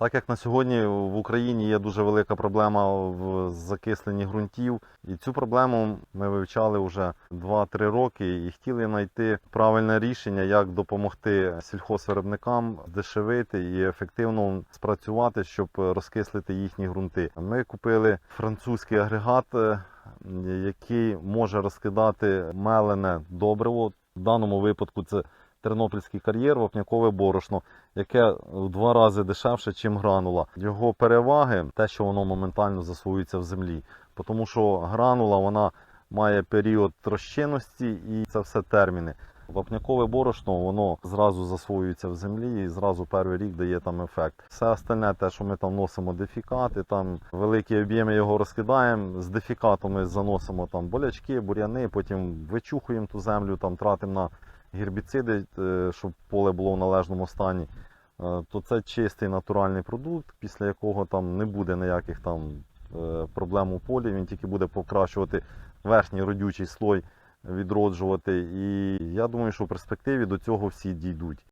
Так як на сьогодні в Україні є дуже велика проблема в закисленні ґрунтів, і цю проблему ми вивчали вже 2-3 роки і хотіли знайти правильне рішення, як допомогти сільхозвиробникам здешевити і ефективно спрацювати, щоб розкислити їхні ґрунти. Ми купили французький агрегат, е, який може розкидати мелене добриво. В даному випадку це тернопільський кар'єр, вапнякове борошно, яке в два рази дешевше, ніж гранула. Його переваги те, що воно моментально засвоюється в землі. Тому що гранула вона має період розчинності і це все терміни. Вапнякове борошно воно зразу засвоюється в землі і зразу перший рік дає там ефект. Все остальне, те, що ми там носимо дефікати, там великі об'єми його розкидаємо. З дефікатом ми заносимо там болячки, бур'яни, потім вичухуємо ту землю, там тратимо на гербіциди, е, щоб поле було в належному стані. Е, То це чистий натуральний продукт, після якого там не буде ніяких там е, проблем у полі. Він тільки буде покращувати верхній родючий слой, відроджувати. І я думаю, що в перспективі до цього всі дійдуть.